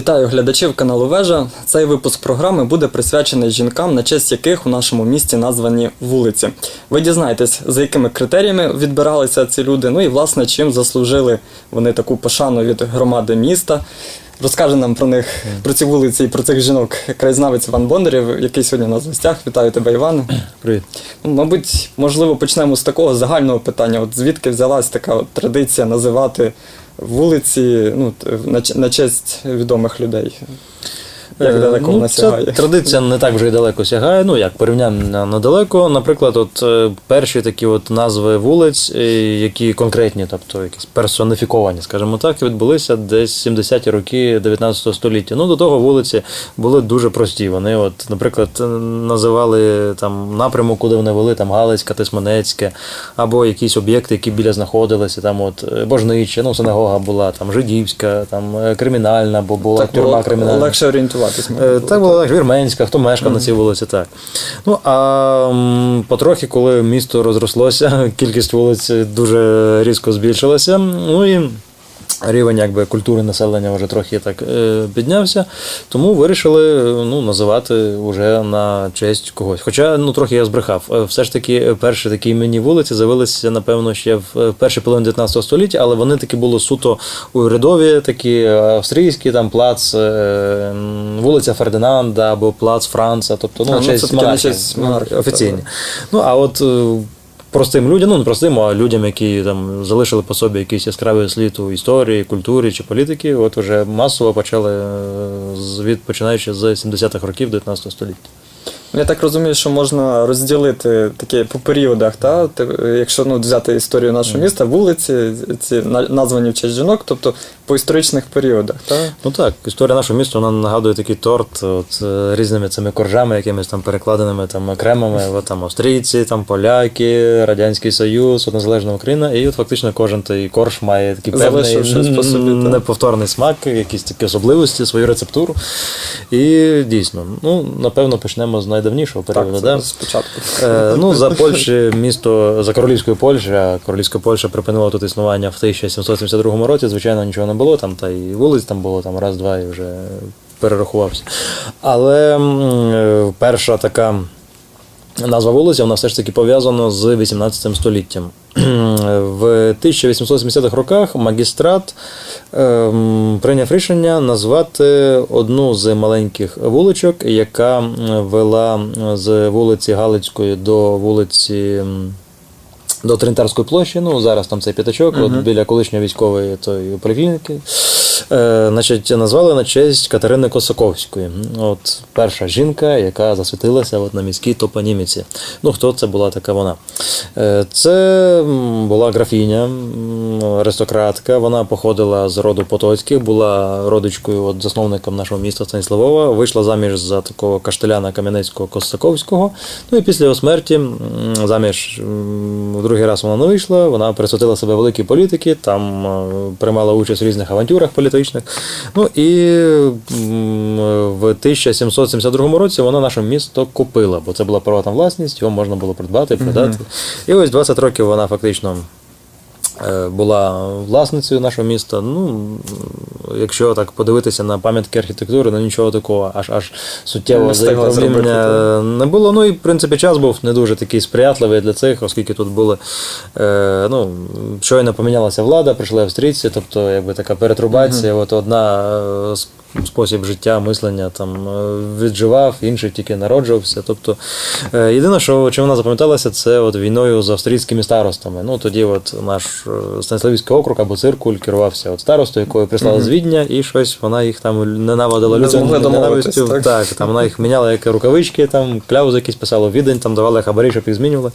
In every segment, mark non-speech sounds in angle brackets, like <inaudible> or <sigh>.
Вітаю глядачів каналу Вежа. Цей випуск програми буде присвячений жінкам, на честь яких у нашому місті названі вулиці. Ви дізнаєтесь, за якими критеріями відбиралися ці люди, ну і власне чим заслужили вони таку пошану від громади міста. Розкаже нам про них, про ці вулиці і про цих жінок краєзнавець Іван Бондарєв, який сьогодні у нас в гостях. Вітаю тебе, Іване. <clears throat> Привіт. Ну, Мабуть, можливо, почнемо з такого загального питання. От звідки взялась така от традиція називати вулиці ну, на, честь відомих людей? Як Е, далеко ну, вона ця? Традиція не так вже й далеко сягає. Ну як порівняння недалеко. Наприклад, от е, перші такі от назви вулиць, е, які конкретні, тобто якісь персоніфіковані, скажімо так, відбулися десь 70-ті роки 19 століття. Ну до того вулиці були дуже прості. Вони, от, наприклад, називали там напрямок, куди вони вели, там Галицька, Тисманецьке, або якісь об'єкти, які біля знаходилися, там от е, Божнича, ну синагога була, там Жидівська, там кримінальна, бо була Так тюрма кримінальна. легше орієнтуватись. Е, мабуть, Так було так, Вірменська, хто мешкав на цій вулиці, так. Ну а потрохи, коли місто розрослося, <laughs> кількість вулиць дуже різко збільшилася. Ну і рівень якби, культури населення вже трохи так е, піднявся. Тому вирішили е, ну, називати вже на честь когось. Хоча ну, трохи я збрехав. Е, Все ж таки, перші такі іменні вулиці з'явилися, напевно, ще в першій половині 19 століття, але вони таки були суто урядові, такі австрійські, там плац, вулиця Фердинанда або плац Франца, тобто ну, А, ну, монархії, честь ну, офіційні. так. Ну а от простим людям, ну не простим, а людям, які там залишили по собі якийсь яскравий слід у історії, культурі чи політики, от вже масово почали звід з- від починаючи з 70-х років 19 століття. Я так розумію, що можна розділити такі по періодах, та? Якщо ну, взяти історію нашого міста, вулиці, ці названі в честь жінок, тобто по історичних періодах. Та? Ну так, історія нашого міста вона нагадує такий торт от, е, різними цими коржами, якимись там перекладеними там окремими. От, там австрійці, там поляки, Радянський Союз, от, незалежна Україна. І от фактично кожен той корж має такий певний щось по собі, неповторний смак, якісь такі особливості, свою рецептуру. І дійсно, ну напевно, почнемо з найдавнішого періоду. Так, да? це спочатку. Е, ну, за Польщі, місто за королівською Польщі, а королівська Польща припинила тут існування в 1772 році. Звичайно, нічого не було, там та і вулиць там було там раз-два і вже перерахувався. Але е, перша така. Назва вулиця вона все ж таки пов'язана з 18 століттям. В 1870-х роках магістрат ем, прийняв рішення назвати одну з маленьких вуличок, яка вела з вулиці Галицької до вулиці. До Тринтарської площі, ну зараз там цей п'ятачок, от біля колишньої військової тої поліклініки. Е, значить, назвали на честь Катерини Косаковської. От перша жінка, яка засвітилася от на міській топоніміці. Ну, хто це була така вона? Е, це була графіня, аристократка. Вона походила з роду Потоцьких, була родичкою от, засновником нашого міста Станіславова, вийшла заміж за такого каштеляна Кам'янецького Косаковського. Ну і після його смерті заміж в другий раз вона не вийшла. Вона присвятила себе великій політики, там е, приймала участь в різних авантюрах політичних. Ну і в 1772 році вона наше місто купила, бо це була приватна власність, його можна було придбати, продати. І ось 20 років вона фактично. Е, Була власницею нашого міста. Ну, якщо так подивитися на пам'ятки архітектури, ну нічого такого, аж аж суттєво правління не було. Ну і в принципі час був не дуже такий сприятливий для цих, оскільки тут були е, ну, щойно помінялася влада, прийшли австрійці, тобто якби така перетрубація. От одна е, с- спосіб життя, мислення там е, відживав, інший тільки народжувався. Тобто е, єдине, що чим вона запам'яталася, це от війною з австрійськими старостами. Ну тоді от наш е, Станіславівський округ або циркуль керувався от старостою, якою прислала з Відня, і щось вона їх там ненавидила Не людям змогли домовитись, ненавистю. так? Так, там вона їх міняла як рукавички, там кляузи якісь писала в відень, там давали хабарі, щоб їх змінювали.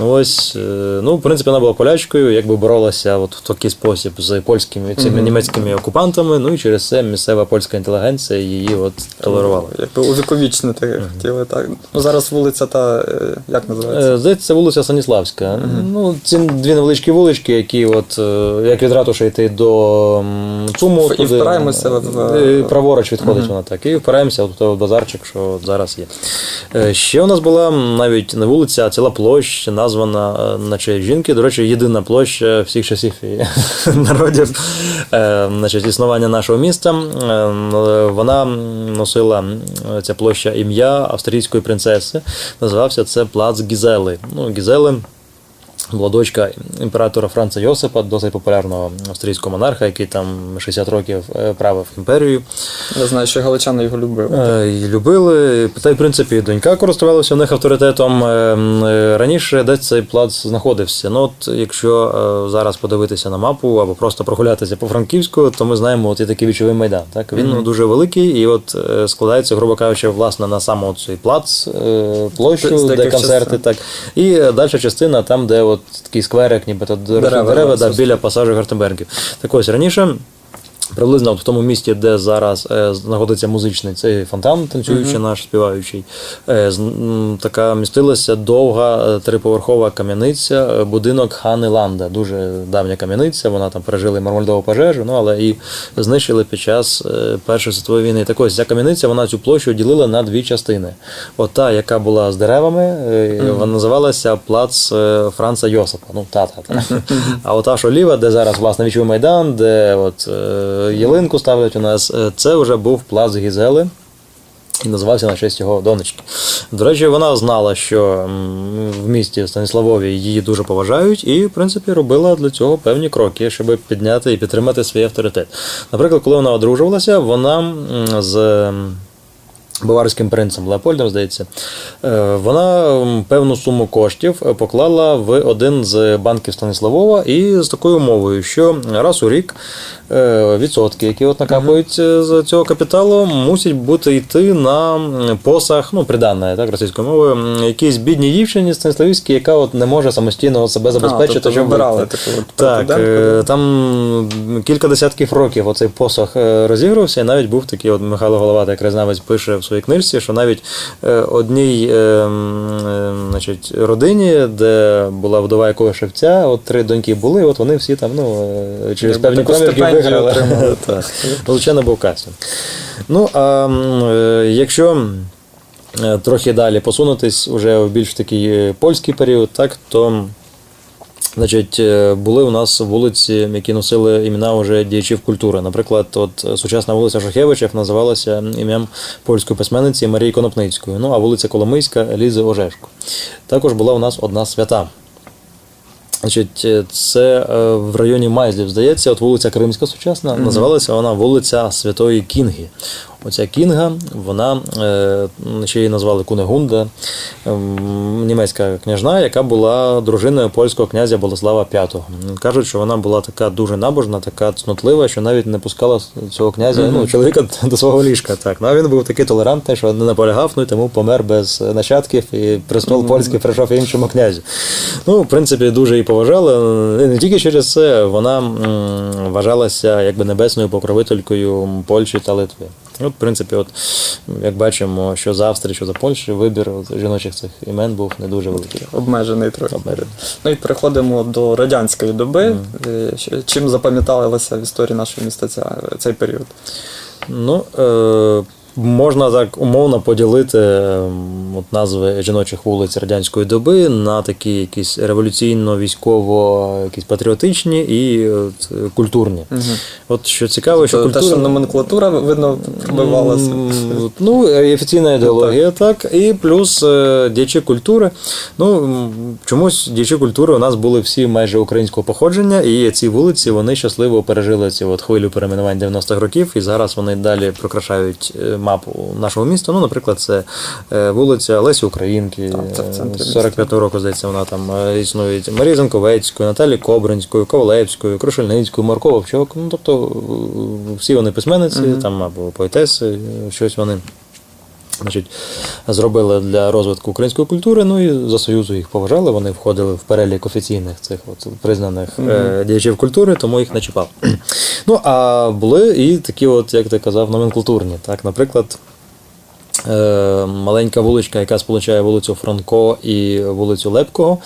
Ну ось, ну, в принципі, вона була полячкою, якби боролася от в такий спосіб з польськими цими німецькими окупантами. Ну і через це місцева польська інтелігенція її от толерувала. Якби увіковічнити хотіли так. Ну зараз вулиця та е, як називається? Е, Здається, це вулиця Станіславська. Ну, ці дві невеличкі вулички, які, от, е, як від ратуші йти до ЦУМу, І впираємося в- праворуч відходить вона так. І впираємося в той базарчик, що от зараз є. Ще у нас була навіть не вулиця, а ціла площа, названа е, на честь жінки. До речі, єдина площа всіх часів і <laughs> народів значить, існування нашого міста. Е, вона носила ця площа ім'я австрійської принцеси. Називався це плац Гізели. Ну, Гізели була дочка імператора Франца Йосипа, досить популярного австрійського монарха, який там 60 років е, правив імперією. Я знаю, що галичани його любили. Е, і Любили. Та й, в принципі, донька користувалася у них авторитетом. Е, м, е, Раніше десь цей плац знаходився. Ну, от якщо зараз подивитися на мапу або просто прогулятися по Франківську, то ми знаємо, от є такий вічовий майдан. Так? Він ну, дуже великий і от складається, грубо кажучи, власне, на саме цей плац, площу, де концерти. частин. Так. І далі частина, там, де от такий скверик, нібито дерева, Дерева, да, біля пасажу Гартенбергів. Так ось раніше. Приблизно в тому місці, де зараз е, знаходиться музичний цей фонтан, танцюючий наш співаючий, е, з- м, така містилася довга е, триповерхова кам'яниця, будинок Хани Ланда. Дуже давня кам'яниця, вона там пережила мармольдову пожежу, ну але і знищили під час е, Першої світової війни. Так ось ця кам'яниця вона цю площу ділила на дві частини. От та, яка була з деревами, е, вона називалася плац е, Франца Йосипа. Ну, та, та, та. А ота що ліва, де зараз власне вічовий майдан, де от ялинку ставлять у нас, е, це вже був плац Гізели. І називався на честь його донечки. До речі, вона знала, що в місті Станіславові її дуже поважають, і, в принципі, робила для цього певні кроки, щоб підняти і підтримати свій авторитет. Наприклад, коли вона одружувалася, вона з. Баварським принцем Леопольдом, здається, е, вона певну суму коштів е, поклала в один з банків Станіславова і з такою умовою, що раз у рік е, відсотки, які от накапують з цього капіталу, мусять бути йти на м, посаг, ну, придане так, російською мовою, якійсь бідній дівчині Станіславівській, яка от не може самостійно себе забезпечити. тобто щоб вибирали Так, е, там кілька десятків років оцей посох е, розігрувався, і навіть був такий от Михайло Головатий, краєзнавець, пише в своїй книжці, що навіть е, одній е, е, значить, родині, де була вдова якогось шевця, от три доньки були, от вони всі там ну, через певні проміжки виграли. отримали. <laughs> Був кастинг. Ну, а е, якщо трохи далі посунутись уже в більш такий польський період, так, то Значить, е, були у нас вулиці, які носили імена вже діячів культури. Наприклад, от е, сучасна вулиця Шахевичів називалася ім'ям польської письменниці Марії Конопницької. Ну а вулиця Коломийська Елізи Ожешко. Також була у нас одна свята. Значить, е, це в районі Майзлів, здається, от вулиця Кримська сучасна, називалася вона вулиця Святої Кінги. Оця Кінга, вона е, ще її назвали Кунегунда, ем, німецька княжна, яка була дружиною польського князя Болеслава V. Кажуть, що вона була така дуже набожна, така цнотлива, що навіть не пускала цього князя, ну, чоловіка <laughs> до свого ліжка. Так. Ну, а він був такий толерантний, що не наполягав, ну і тому помер без нащадків, і престол польський прийшов іншому князю. Ну, в принципі, дуже її поважали. І не тільки через це вона вважалася якби небесною покровителькою Польщі та Литви. От, в принципі, от, як бачимо, що з Австрії, що за Польщі, вибір жіночих цих імен був не дуже великий. Обмежений трохи. Обмежений. Ну і переходимо до радянської доби. Mm. Чим запам'яталася в історії нашого міста ця, цей період? Ну, е, можна так умовно поділити е, от назви жіночих вулиць радянської доби на такі якісь революційно-військово, якісь патріотичні і от, е, культурні. От що цікаво, що То, культура... Те, що номенклатура, видно, вбивалася. Ну, і офіційна ідеологія, так. І плюс е, діячі культури. Ну, чомусь діячі культури у нас були всі майже українського походження, і ці вулиці вони щасливо пережили цю от хвилю перейменувань 90-х років, і зараз вони далі прикрашають е, мапу нашого міста. Ну, наприклад, це е, вулиця Лесі Українки. З 45-го року, здається, вона там е, існує. Марії Занковецької, Наталі Кобринської, Ковалевської, Крушельницької, Марко Вовчок. Ну, тобто е, всі вони письменниці, там або поетеси, е, щось вони. Значить, зробили для розвитку української культури, ну і за Союзу їх поважали, вони входили в перелік офіційних цих от признаних е, діячів культури, тому їх не чіпав. <clears throat> Ну, а були і такі, от, як ти казав, номенклатурні. Так, наприклад, маленька вуличка, яка сполучає вулицю Франко і вулицю Лепкого,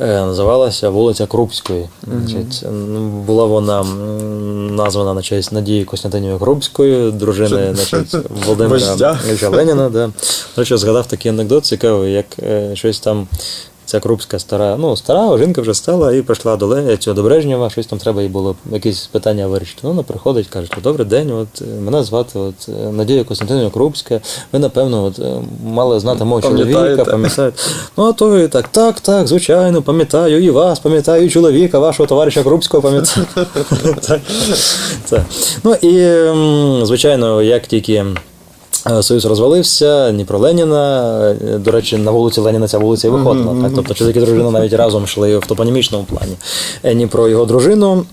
е, називалася вулиця Крупської. Значить, була вона названа на честь Надії Костянтинівої Крупської, дружини значить, Володимира Леніна. Да. До речі, згадав такий анекдот цікавий, як е, щось там. Ця крупська стара, ну стара, жінка вже стала і прийшла до Ле- цього до Брежнєва, щось там треба їй було якісь питання вирішити. Ну, вона приходить, каже, добрий день, от е, мене звати от, е, Надія Костянтинівна Крупська. Ви, напевно, от, е, мали знати мого чоловіка, Пам'ятаєте? Ну, а то так, так, так, звичайно, пам'ятаю і вас, пам'ятаю, і чоловіка, вашого товариша Крупського пам'ятаю. <laughs> Ну і, звичайно, як тільки. Е, Союз розвалився, Дніпро Леніна. е, До речі, на вулиці Леніна ця вулиця і виходила. Так? Тобто чоловік і дружина навіть разом йшли в топонімічному плані. Е, Ні про його дружину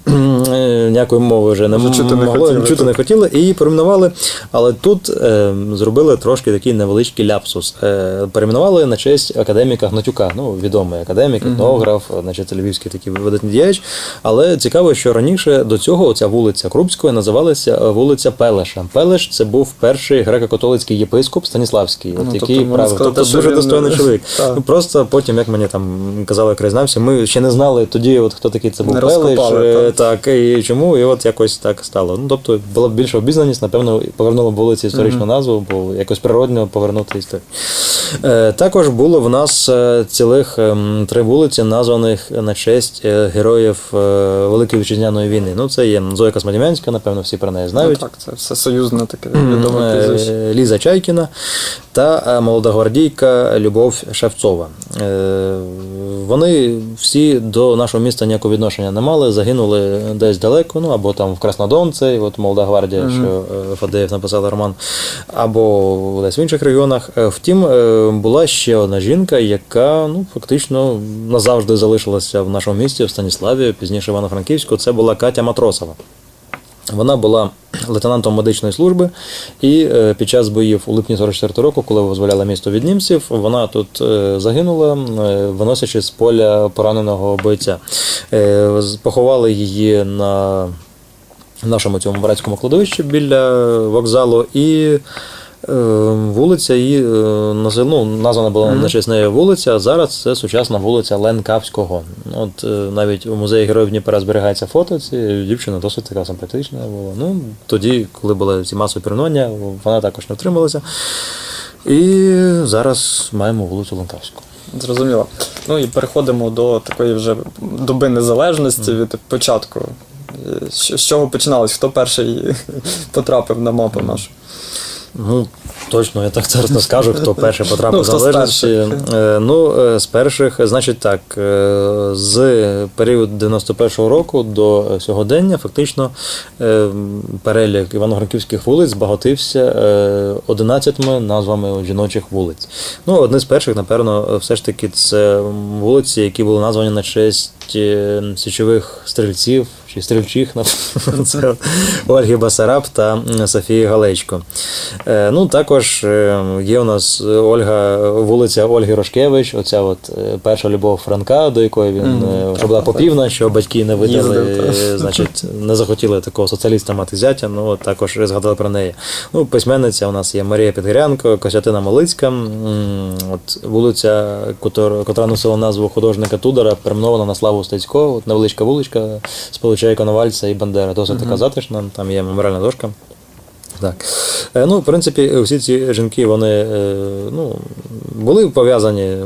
ніякої мови вже не Вже чути не могло, хотіли, чути не хотіли, і перейменували. Але тут е, зробили трошки такий невеличкий ляпсус. Е, перейменували на честь академіка Гнатюка, ну відомий академік, етнограф, значить, львівський такий видатний діяч. Але цікаво, що раніше до цього ця вулиця Крупської називалася вулиця Пелеша. Пелеш це був перший греко-католицький єпископ Станіславський, от Ну, тобто який можна правив. сказати, Тобто дуже достойний е, чоловік. Ну, просто потім, як мені там казали краєзнавці, ми ще не знали тоді, от хто такий це був розкопали, е, так. так, і чому, і от якось так стало. Ну, тобто була б більша обізнаність, напевно, повернула б вулиці історичну назву, бо якось природньо повернути історію. Е, також було в нас е, цілих ем, три вулиці, названих на честь героїв е, Великої вітчизняної війни. Ну, це є Зоя Космодем'янська, напевно, всі про неї Ну, знають. так, це все союзне таке відоме. Ліза Чайкіна та е, молода гвардійка Любов Шевцова. Е, Вони всі до нашого міста ніякого відношення не мали, загинули десь далеко, ну або там в Краснодонці, от молода гвардія, що е, Фадеєв написав роман, або десь в інших регіонах. Втім, була ще одна жінка, яка ну фактично назавжди залишилася в нашому місті, в Станіславі, пізніше Івано-Франківську. Це була Катя Матросова. Вона була лейтенантом медичної служби, і е, під час боїв у липні 44 року, коли визволяла місто від німців, вона тут е, загинула, е, виносячи з поля пораненого бойця. Поховали її на нашому цьому братському кладовищі біля вокзалу і. Е, Вулиця її е, ну, названа була на честь неї вулиця, а зараз це сучасна вулиця Ленкавського. От е, навіть у музеї Героїв Дніпра зберігається фото. Цієї дівчина досить така симпатична була. Ну, тоді, коли були ці масові перейменування, вона також не втрималася. І зараз маємо вулицю Ленкавську. Зрозуміло. Ну і переходимо до такої вже доби незалежності від початку. З з чого починалось? Хто перший <laughs> потрапив на мапу нашу? Ну, точно, я так зараз не скажу, хто перший <laughs> потрапив Ну, в залежності. Е, Ну, е, з перших, значить так, е, з періоду 91-го року до сьогодення фактично перелік івано-франківських вулиць збагатився е, 11 назвами жіночих вулиць. Ну, одне з перших, напевно, все ж таки, це вулиці, які були названі на честь січових стрільців чи стрільчих, <laughs> це Ольги Басараб та Софії Галечко. Е, Ну, також е, є у нас Ольга, вулиця Ольги Рошкевич, оця от е, перша любов Франка, до якої він е, так, вже була попівна, що батьки не видали, е, значить, не захотіли такого соціаліста мати зятя, ну от також згадали про неї. Ну, письменниця у нас є Марія Підгорянко, Костянтина Малицька, от вулиця, котра носила назву художника Тудора, перейменована на славу Стецького, от невеличка вуличка, сполучає Коновальця і Бандера. Досить така затишна, там є меморіальна дошка. Так. Е, Ну, в принципі, всі ці жінки вони е, ну, були пов'язані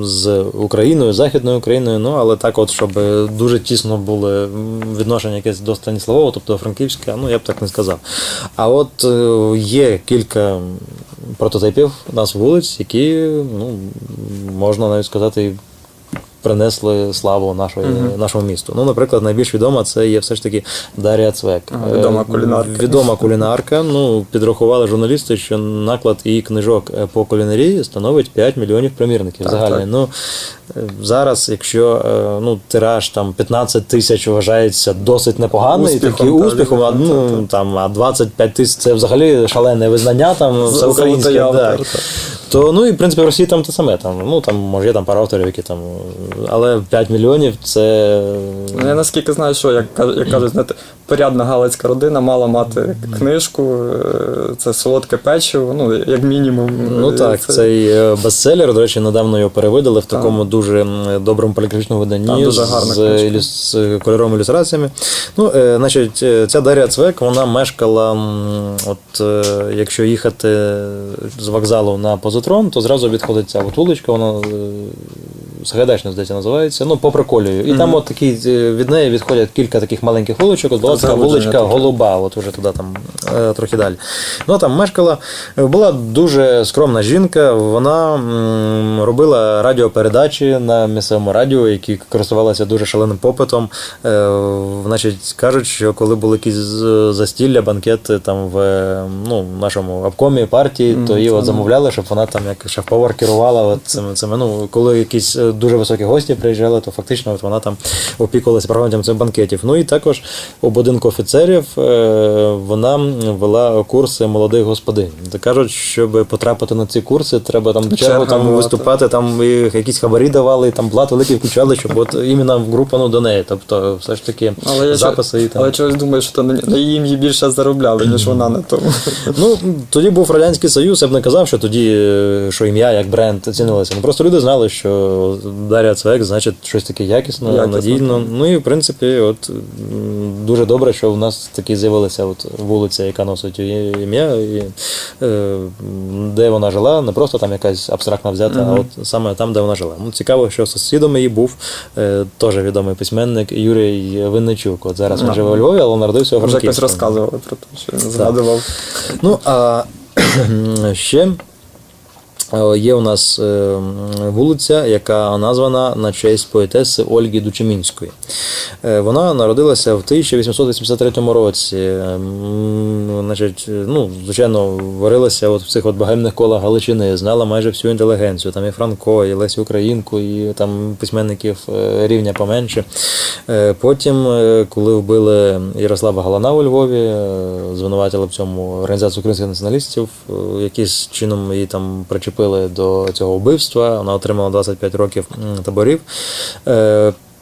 з Україною, Західною Україною, ну, але так, от, щоб дуже тісно були відношення якесь до Станіславова, тобто Франківська, ну я б так не сказав. А от е, є кілька прототипів у нас вулиць, які, ну, можна навіть сказати, принесли славу нашої, нашому місту. Ну, наприклад, найбільш відома це є все ж таки Дар'я Цвек. Відома Е, кулінарка. Відома кулінарка. Ну, підрахували журналісти, що наклад її книжок е, по кулінарії становить 5 мільйонів примірників. Так, так. Ну, е, зараз, якщо ну, тираж там 15 тисяч вважається досить непоганий, Успіхом, такий так, успіхом, а, ну, так. там, а 25 тисяч це взагалі шалене визнання, там автор, Так. так. То, ну і в принципі в Росії там те саме. Там, ну там може є там пара авторів, які там. Але 5 мільйонів це. Ну, Я наскільки знаю, що як, як кажуть, знаєте, порядна галицька родина мала мати книжку, е, це солодке печиво, ну, як мінімум. Ну так, це- цей е, бестселер, до речі, недавно його перевидали в такому дуже доброму поліграфічному виданні Так, дуже гарна з, з кольоровими ілюстраціями. Ну, е, значить, е, ця Дар'я Цвек, вона мешкала, от е, якщо їхати з вокзалу на позитрон, то зразу відходить ця от вуличка, вона Сагайдачна, здається, називається. Ну, по приколію. І там от такі е, від неї відходять кілька таких маленьких вуличок. От була така вуличка. Голуба, от уже туди там е, трохи далі. Ну там мешкала. Е, Була дуже скромна жінка. Вона робила радіопередачі на місцевому радіо, які користувалися дуже шаленим попитом. Значить, кажуть, що коли були якісь застілля, банкети там в ну, нашому обкомі партії, то її от замовляли, щоб вона там як шеф-повар керувала от цими. Ну, коли якісь дуже високі гості приїжджали, то фактично от вона там опікувалася проведенням цих банкетів. Ну і також у будинку офіцерів е, вона вела курси молодих господинь. Кажуть, щоб потрапити на ці курси, треба там до чергу там виступати, там якісь хабарі давали, там блат великий включали, щоб от іменно в групу ну, до неї. Тобто, все ж таки Але я, записи і там. але чогось думаю, що на, ім'ї більше заробляли, ніж вона на тому. <laughs> Ну, тоді був Радянський Союз, я б не казав, що тоді, е, що ім'я як бренд цінилося. Ну просто люди знали, що Дар'я Цвек, значить, щось таке якісне, Якісно. надійно. Ну і в принципі, от дуже добре, що в нас такі з'явилася от вулиця, яка носить її ім'я, і е, де вона жила, не просто там якась абстрактна взята, а от саме там, де вона жила. Ну, цікаво, що сусідом її був е, теж відомий письменник Юрій Винничук. От зараз він Ага. живе у Львові, але народився у Вже якось Франківську. розказували про те, що згадував. Ну, а ще є у нас е, вулиця, яка названа на честь поетеси Ольги Дучемінської. Е, Вона народилася в 1883 році. Ну, звичайно, варилася от в цих от багемних колах Галичини, знала майже всю інтелігенцію. Там і Франко, і Лесю Українку, і там письменників е, рівня поменше. Е, Потім, е, коли вбили Ярослава Галана у Львові, е, звинуватили в цьому організацію українських націоналістів, е, якимось чином її там причепили до цього вбивства. Вона отримала 25 років таборів.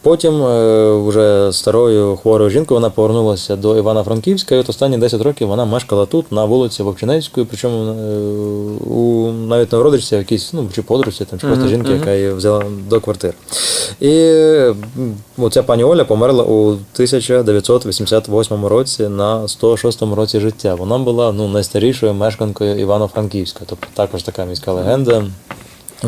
Потім, е, вже старою хворою жінкою, вона повернулася до Івано-Франківська, і от останні 10 років вона мешкала тут, на вулиці Вовчинецької, причому е, у навіть на родичці якійсь, ну чи подружці, там чи просто жінки, яка її взяла до квартири. І оця пані Оля померла у 1988 році на 106 році життя. Вона була ну, найстарішою мешканкою Івано-Франківська, тобто також така міська легенда.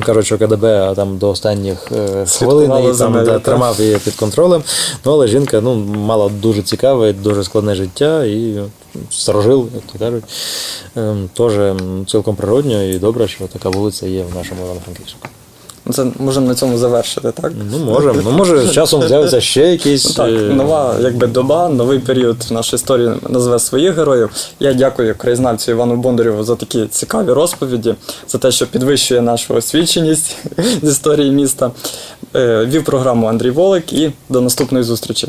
Кажуть, що КДБ там до останніх е, хвилин її там да, тримав її під контролем. Ну, але жінка ну, мала дуже цікаве, дуже складне життя і старожил, як то кажуть. Ем, Теж цілком природньо і добре, що така вулиця є в нашому Івано-Франківську. Ну, Це можемо на цьому завершити, так? Ну, можемо. ну, може, з часом з'явиться ще якісь. Ну, так, е, нова якби доба, новий період в нашій історії назве своїх героїв. Я дякую краєзнавцю Івану Бондарєву за такі цікаві розповіді, за те, що підвищує нашу освіченість <laughs> з історії міста. Е, Вів програму Андрій Волик і до наступної зустрічі.